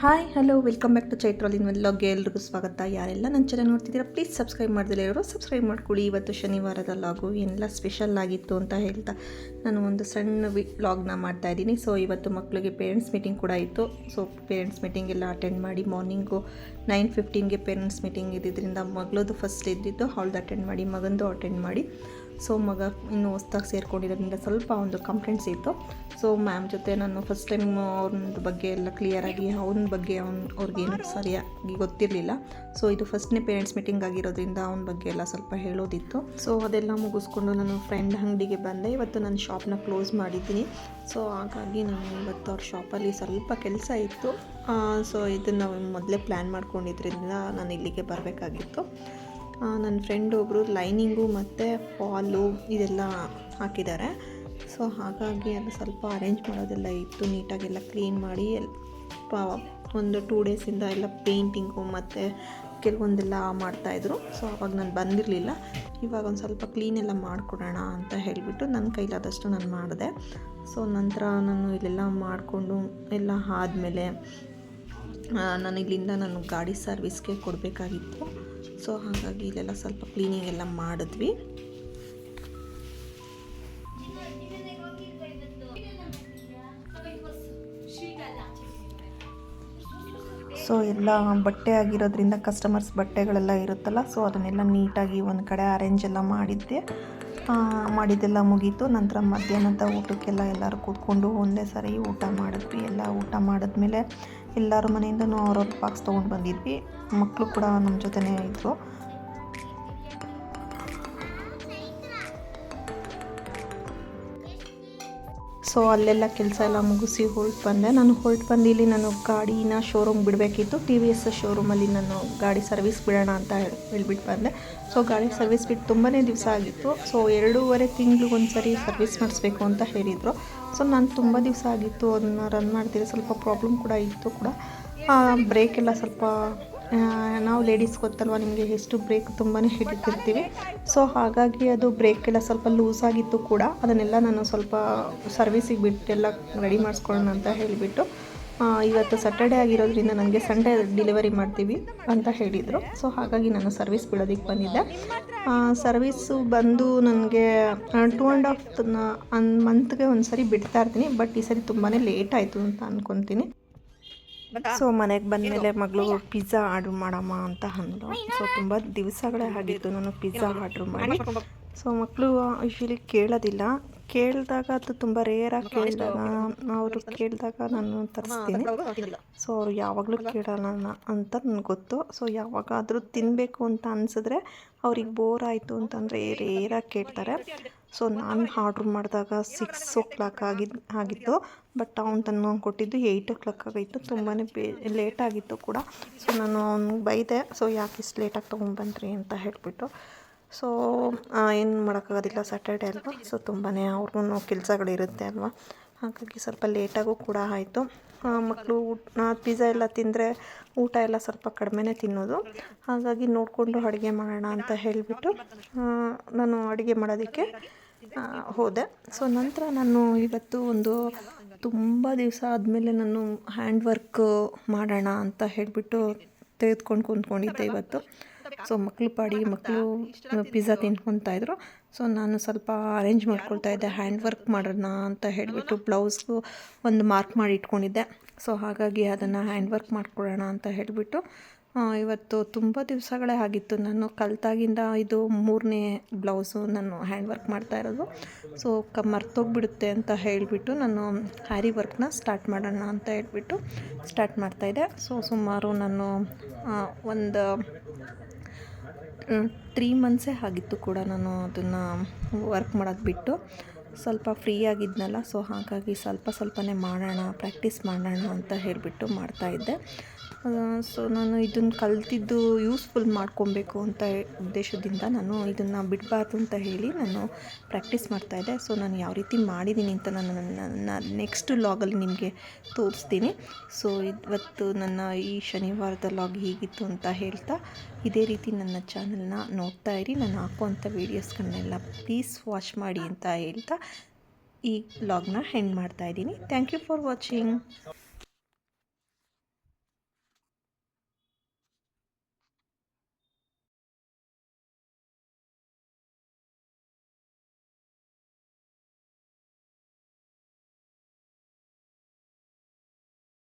Hi hello welcome back to Chaitrolin ವ್ಲಾಗ್ಗೆ ಎಲ್ರಿಗೂ ಸ್ವಾಗತ. ಯಾರೆಲ್ಲ ನನ್ನ ಚಾನಲ್ ನೋಡ್ತಿದ್ದೀರಾ ಪ್ಲೀಸ್ ಸಬ್ಸ್ಕ್ರೈಬ್ ಮಾಡ್ದಿಲ್ಲ ಇರೋರು ಸಬ್ಸ್ಕ್ರೈಬ್ ಮಾಡ್ಕೊಳ್ಳಿ ಇವತ್ತು ಶನಿವಾರದ ಲಾಗು ಏನೆಲ್ಲ ಸ್ಪೆಷಲ್ ಆಗಿತ್ತು ಅಂತ ಹೇಳ್ತಾ ನಾನು ಒಂದು ಸಣ್ಣ ವಿ ಮಾಡ್ತಾ ಇದ್ದೀನಿ. ಸೊ ಇವತ್ತು ಮಕ್ಕಳಿಗೆ ಪೇರೆಂಟ್ಸ್ ಮೀಟಿಂಗ್ ಕೂಡ ಇತ್ತು. ಸೊ ಪೇರೆಂಟ್ಸ್ ಮೀಟಿಂಗ್ ಎಲ್ಲ ಅಟೆಂಡ್ ಮಾಡಿ ಮಾರ್ನಿಂಗು ನೈನ್ ಫಿಫ್ಟೀನ್ಗೆ ಪೇರೆಂಟ್ಸ್ ಮೀಟಿಂಗ್ ಇದ್ದಿದ್ದರಿಂದ ಮಗಳದು ಫಸ್ಟ್ ಇದ್ದಿದ್ದು ಅವಳದು ಅಟೆಂಡ್ ಮಾಡಿ, ಮಗಂದು ಅಟೆಂಡ್ ಮಾಡಿ. ಸೊ ಮಗ ಇನ್ನೂ ಹೊಸ್ದಾಗಿ ಸೇರ್ಕೊಂಡಿರೋದ್ರಿಂದ ಸ್ವಲ್ಪ ಒಂದು ಕಂಪ್ಲೇಂಟ್ಸ್ ಇತ್ತು. ಸೊ ಮ್ಯಾಮ್ ಜೊತೆ ನಾನು ಫಸ್ಟ್ ಟೈಮ್ ಅವ್ರನ್ನ ಬಗ್ಗೆ ಎಲ್ಲ ಕ್ಲಿಯರಾಗಿ ಅವನ ಬಗ್ಗೆ ಅವ್ನು ಅವ್ರಿಗೇನು ಸರಿಯಾಗಿ ಗೊತ್ತಿರಲಿಲ್ಲ. ಸೊ ಇದು ಫಸ್ಟ್ನೇ ಪೇರೆಂಟ್ಸ್ ಮೀಟಿಂಗ್ ಆಗಿರೋದ್ರಿಂದ ಅವ್ನ ಬಗ್ಗೆ ಎಲ್ಲ ಸ್ವಲ್ಪ ಹೇಳೋದಿತ್ತು. ಸೊ ಅದೆಲ್ಲ ಮುಗಿಸ್ಕೊಂಡು ನಾನು ಫ್ರೆಂಡ್ ಅಂಗಡಿಗೆ ಬಂದೆ. ಇವತ್ತು ನಾನು ಶಾಪ್ನ ಕ್ಲೋಸ್ ಮಾಡಿದ್ದೀನಿ. ಸೊ ಹಾಗಾಗಿ ನಾನು ಇವತ್ತು ಅವ್ರ ಶಾಪಲ್ಲಿ ಸ್ವಲ್ಪ ಕೆಲಸ ಇತ್ತು. ಸೊ ಇದನ್ನು ಮೊದಲೇ ಪ್ಲ್ಯಾನ್ ಮಾಡ್ಕೊಂಡಿದ್ರಿಂದ ನಾನು ಇಲ್ಲಿಗೆ ಬರಬೇಕಾಗಿತ್ತು. ನನ್ನ ಫ್ರೆಂಡ್ ಒಬ್ಬರು ಲೈನಿಂಗು ಮತ್ತು ಫಾಲು ಇದೆಲ್ಲ ಹಾಕಿದ್ದಾರೆ. ಸೊ ಹಾಗಾಗಿ ಅದು ಸ್ವಲ್ಪ ಅರೇಂಜ್ ಮಾಡೋದೆಲ್ಲ ಇತ್ತು. ನೀಟಾಗೆಲ್ಲ ಕ್ಲೀನ್ ಮಾಡಿ ಒಂದು ಟೂ ಡೇಸಿಂದ ಎಲ್ಲ ಪೇಂಟಿಂಗು ಮತ್ತು ಕೆಲವೊಂದೆಲ್ಲ ಮಾಡ್ತಾಯಿದ್ರು ಸೊ ಅವಾಗ ನಾನು ಬಂದಿರಲಿಲ್ಲ. ಇವಾಗ ಒಂದು ಸ್ವಲ್ಪ ಕ್ಲೀನ್ ಎಲ್ಲ ಮಾಡಿಕೊಡೋಣ ಅಂತ ಹೇಳಿಬಿಟ್ಟು ನನ್ನ ಕೈಲಾದಷ್ಟು ನಾನು ಮಾಡಿದೆ. ಸೊ ನಂತರ ನಾನು ಇಲ್ಲೆಲ್ಲ ಮಾಡಿಕೊಂಡು ಎಲ್ಲ ಆದಮೇಲೆ ನಾನು ಇಲ್ಲಿಂದ ನಾನು ಗಾಡಿ ಸರ್ವಿಸ್ಗೆ ಕೊಡಬೇಕಾಗಿತ್ತು. ಸೊ ಹಾಗಾಗಿ ಇಲ್ಲೆಲ್ಲ ಸ್ವಲ್ಪ ಕ್ಲೀನಿಂಗ್ ಎಲ್ಲ ಮಾಡಿದ್ವಿ. ಸೊ ಎಲ್ಲ ಬಟ್ಟೆ ಆಗಿರೋದ್ರಿಂದ ಕಸ್ಟಮರ್ಸ್ ಬಟ್ಟೆಗಳೆಲ್ಲ ಇರುತ್ತಲ್ಲ ಸೊ ಅದನ್ನೆಲ್ಲ ನೀಟಾಗಿ ಒಂದು ಕಡೆ ಅರೇಂಜ್ ಎಲ್ಲ ಮಾಡಿದ್ದೆ. ಮಾಡಿದ್ದೆಲ್ಲ ಮುಗೀತು. ನಂತರ ಮಧ್ಯಾಹ್ನದ ಊಟಕ್ಕೆಲ್ಲ ಎಲ್ಲರೂ ಕೂತ್ಕೊಂಡು ಒಂದೇ ಸಾರಿ ಊಟ ಮಾಡಿದ್ವಿ. ಎಲ್ಲ ಊಟ ಮಾಡಿದ್ಮೇಲೆ ಎಲ್ಲರ ಮನೆಯಿಂದನೂ ಅವ್ರವ್ರ ಬಾಕ್ಸ್ ತೊಗೊಂಡು ಬಂದಿದ್ವಿ. ಮಕ್ಕಳು ಕೂಡ ನಮ್ಮ ಜೊತೆನೇ ಇದ್ದರು ಸೊ ಅಲ್ಲೆಲ್ಲ ಕೆಲಸ ಎಲ್ಲ ಮುಗಿಸಿ ಹೊರಟು ಬಂದೆ. ನಾನು ಹೊರಟು ಬಂದು ಇಲ್ಲಿ ನಾನು ಗಾಡಿನ ಶೋರೂಮ್ ಬಿಡಬೇಕಿತ್ತು. ಟಿ ವಿ ಎಸ್ ಶೋರೂಮಲ್ಲಿ ನಾನು ಗಾಡಿ ಸರ್ವಿಸ್ ಬಿಡೋಣ ಅಂತ ಹೇಳಿ ಹೇಳ್ಬಿಟ್ಟು ಬಂದೆ. ಸೊ ಗಾಡಿ ಸರ್ವಿಸ್ ಬಿಟ್ಟು ತುಂಬಾ ದಿವಸ ಆಗಿತ್ತು. ಸೊ ಎರಡೂವರೆ ತಿಂಗ್ಳಿಗೆ ಒಂದು ಸರಿ ಸರ್ವಿಸ್ ಮಾಡಿಸ್ಬೇಕು ಅಂತ ಹೇಳಿದರು. ಸೊ ನಾನು ತುಂಬ ದಿವಸ ಆಗಿತ್ತು ಅದನ್ನು ರನ್ ಮಾಡ್ತಿದ್ದೆ ಸ್ವಲ್ಪ ಪ್ರಾಬ್ಲಮ್ ಕೂಡ ಇತ್ತು ಕೂಡ. ಬ್ರೇಕ್ ಎಲ್ಲ ಸ್ವಲ್ಪ ನಾವು ಲೇಡೀಸ್ ಗೊತ್ತಲ್ವ, ನಿಮಗೆ ಎಷ್ಟು ಬ್ರೇಕ್ ತುಂಬಾ ಹಿಡಿತಿರ್ತೀವಿ ಸೊ ಹಾಗಾಗಿ ಅದು ಬ್ರೇಕ್ ಎಲ್ಲ ಸ್ವಲ್ಪ ಲೂಸ್ ಆಗಿತ್ತು ಕೂಡ. ಅದನ್ನೆಲ್ಲ ನಾನು ಸ್ವಲ್ಪ ಸರ್ವಿಸಿಗೆ ಬಿಟ್ಟು ಎಲ್ಲ ರೆಡಿ ಮಾಡಿಸ್ಕೊಳ್ಳೋಣ ಅಂತ ಹೇಳಿಬಿಟ್ಟು. ಇವತ್ತು ಸ್ಯಾಟರ್ಡೇ ಆಗಿರೋದ್ರಿಂದ ನನಗೆ ಸಂಡೇ ಡೆಲಿವರಿ ಮಾಡ್ತೀವಿ ಅಂತ ಹೇಳಿದರು. ಸೊ ಹಾಗಾಗಿ ನಾನು ಸರ್ವಿಸ್ ಬಿಡೋದಕ್ಕೆ ಬಂದಿದ್ದೆ. ಸರ್ವಿಸ್ಸು ಬಂದು ನನಗೆ ಟೂ ಆ್ಯಂಡ್ ಹಾಫ್ ಅನ್ ಮಂತ್ಗೆ ಒಂದು ಸರಿ ಬಿಡ್ತಾ ಇರ್ತೀನಿ ಬಟ್ ಈ ಸರಿ ತುಂಬಾ ಲೇಟ್ ಆಯಿತು ಅಂತ ಅಂದ್ಕೊತೀನಿ ಸೊ ಮನೆಗೆ ಬಂದಮೇಲೆ ಮಗಳು ಪಿಜ್ಜಾ ಆರ್ಡ್ರ್ ಮಾಡಮ್ಮ ಅಂತ ಅಂದ್ಲು ಸೊ ತುಂಬ ದಿವಸಗಳೇ ಆಗಿತ್ತು ನಾನು ಪಿಜ್ಜಾ ಆರ್ಡ್ರ್ ಮಾಡಿ. ಸೊ ಮಕ್ಕಳು ಯೂಶಲಿ ಕೇಳೋದಿಲ್ಲ. ಕೇಳಿದಾಗ ಅದು ತುಂಬ ರೇರಾಗಿ ಕೇಳಿದಾಗ ಅವರು ಕೇಳಿದಾಗ ನಾನು ತರಿಸ್ತೀನಿ. ಸೊ ಅವರು ಯಾವಾಗಲೂ ಕೇಳೋಣ ಅಂತ ನನಗೆ ಗೊತ್ತು. ಸೊ ಯಾವಾಗಾದರೂ ತಿನ್ನಬೇಕು ಅಂತ ಅನಿಸಿದ್ರೆ ಅವ್ರಿಗೆ ಬೋರ್ ಆಯಿತು ಅಂತಂದರೆ ರೇರಾಗಿ ಕೇಳ್ತಾರೆ. ಸೊ ನಾನು ಆರ್ಡ್ರ್ ಮಾಡಿದಾಗ ಸಿಕ್ಸ್ ಓ ಕ್ಲಾಕ್ ಆಗಿದ್ದು ಆಗಿತ್ತು. ಬಟ್ ಅವ್ನು ತನ್ನ ಕೊಟ್ಟಿದ್ದು ಏಯ್ಟ್ ಓ ಕ್ಲಾಕ್ ಆಗಿತ್ತು ತುಂಬಾ ಬೇ ಲೇಟ್ ಆಗಿತ್ತು ಕೂಡ. ಸೊ ನಾನು ಅವ್ನಿಗೆ ಬೈದೆ. ಸೊ ಯಾಕೆ ಇಷ್ಟು ಲೇಟಾಗಿ ತೊಗೊಂಡ್ಬಂದ್ರಿ ಅಂತ ಹೇಳಿಬಿಟ್ಟು. ಸೊ ಏನು ಮಾಡೋಕ್ಕಾಗೋದಿಲ್ಲ ಸ್ಯಾಟರ್ಡೆ ಅಲ್ವಾ? ಸೊ ತುಂಬಾ ಅವ್ರಿಗೂ ಕೆಲಸಗಳಿರುತ್ತೆ ಅಲ್ವಾ? ಹಾಗಾಗಿ ಸ್ವಲ್ಪ ಲೇಟಾಗೂ ಕೂಡ ಆಯಿತು. ಮಕ್ಕಳು ಪಿಜ್ಜಾ ಎಲ್ಲ ತಿಂದರೆ ಊಟ ಎಲ್ಲ ಸ್ವಲ್ಪ ಕಡಿಮೆನೇ ತಿನ್ನೋದು. ಹಾಗಾಗಿ ನೋಡಿಕೊಂಡು ಅಡುಗೆ ಮಾಡೋಣ ಅಂತ ಹೇಳಿಬಿಟ್ಟು ನಾನು ಅಡುಗೆ ಮಾಡೋದಕ್ಕೆ ಹೋದೆ. ಸೊ ನಂತರ ನಾನು ಇವತ್ತು ಒಂದು ತುಂಬ ದಿವಸ ಆದಮೇಲೆ ನಾನು ಹ್ಯಾಂಡ್ ವರ್ಕ್ ಮಾಡೋಣ ಅಂತ ಹೇಳಿಬಿಟ್ಟು ತೆಗೆದುಕೊಂಡು ಕುಂತ್ಕೊಂಡಿದ್ದೆ ಇವತ್ತು. ಸೊ ಮಕ್ಕಳು ಪಾಡಿ ಮಕ್ಕಳು ಪಿಜ್ಜಾ ತಿನ್ಕೊತಾ ಇದ್ರು. ಸೊ ನಾನು ಸ್ವಲ್ಪ ಅರೇಂಜ್ ಮಾಡ್ಕೊಳ್ತಾ ಇದ್ದೆ. ಹ್ಯಾಂಡ್ ವರ್ಕ್ ಮಾಡೋಣ ಅಂತ ಹೇಳಿಬಿಟ್ಟು ಬ್ಲೌಸ್ಗೂ ಒಂದು ಮಾರ್ಕ್ ಮಾಡಿ ಇಟ್ಕೊಂಡಿದ್ದೆ. ಸೊ ಹಾಗಾಗಿ ಅದನ್ನು ಹ್ಯಾಂಡ್ ವರ್ಕ್ ಮಾಡ್ಕೊಳ್ಳೋಣ ಅಂತ ಹೇಳಿಬಿಟ್ಟು ಇವತ್ತು ತುಂಬ ದಿವಸಗಳೇ ಆಗಿತ್ತು. ನಾನು ಕಲ್ತಾಗಿಂದ ಇದು ಮೂರನೇ ಬ್ಲೌಸು ನಾನು ಹ್ಯಾಂಡ್ ವರ್ಕ್ ಮಾಡ್ತಾ ಇರೋದು. ಸೊ ಕ ಮರ್ತೋಗ್ಬಿಡುತ್ತೆ ಅಂತ ಹೇಳಿಬಿಟ್ಟು ನಾನು ಹ್ಯಾರಿ ವರ್ಕ್ನ ಸ್ಟಾರ್ಟ್ ಮಾಡೋಣ ಅಂತ ಹೇಳಿಬಿಟ್ಟು ಸ್ಟಾರ್ಟ್ ಮಾಡ್ತಾಯಿದ್ದೆ ಸೊ ಸುಮಾರು ನಾನು ಒಂದು ತ್ರೀ ಮಂತ್ಸೇ ಆಗಿತ್ತು ಕೂಡ ನಾನು ಅದನ್ನು ವರ್ಕ್ ಮಾಡೋದು ಬಿಟ್ಟು. ಸ್ವಲ್ಪ ಫ್ರೀ ಆಗಿದ್ನಲ್ಲ ಸೊ ಹಾಗಾಗಿ ಸ್ವಲ್ಪ ಸ್ವಲ್ಪನೇ ಮಾಡೋಣ ಪ್ರಾಕ್ಟೀಸ್ ಮಾಡೋಣ ಅಂತ ಹೇಳಿಬಿಟ್ಟು ಮಾಡ್ತಾಯಿದ್ದೆ ಸೊ ನಾನು ಇದನ್ನು ಕಲ್ತಿದ್ದು ಯೂಸ್ಫುಲ್ ಮಾಡ್ಕೊಬೇಕು ಅಂತ ಉದ್ದೇಶದಿಂದ ನಾನು ಇದನ್ನು ಬಿಡಬಾರ್ದು ಅಂತ ಹೇಳಿ ನಾನು ಪ್ರಾಕ್ಟೀಸ್ ಮಾಡ್ತಾಯಿದ್ದೆ ಸೊ ನಾನು ಯಾವ ರೀತಿ ಮಾಡಿದ್ದೀನಿ ಅಂತ ನಾನು ನನ್ನ ನೆಕ್ಸ್ಟ್ ಲಾಗಲ್ಲಿ ನಿಮಗೆ ತೋರಿಸ್ತೀನಿ. ಸೊ ಇವತ್ತು ನನ್ನ ಈ ಶನಿವಾರದ ಲಾಗ್ ಹೀಗಿತ್ತು ಅಂತ ಹೇಳ್ತಾ ಇದೇ ರೀತಿ ನನ್ನ ಚಾನಲ್ನ ನೋಡ್ತಾ ಇರಿ. ನಾನು ಹಾಕುವಂಥ ವೀಡಿಯೋಸ್ಗಳನ್ನೆಲ್ಲ ಪ್ಲೀಸ್ ವಾಚ್ ಮಾಡಿ ಅಂತ ಹೇಳ್ತಾ ಈ ಲಾಗ್ನ ಹೆಂಡ್ ಮಾಡ್ತಾ ಇದ್ದೀನಿ. Thank you for watching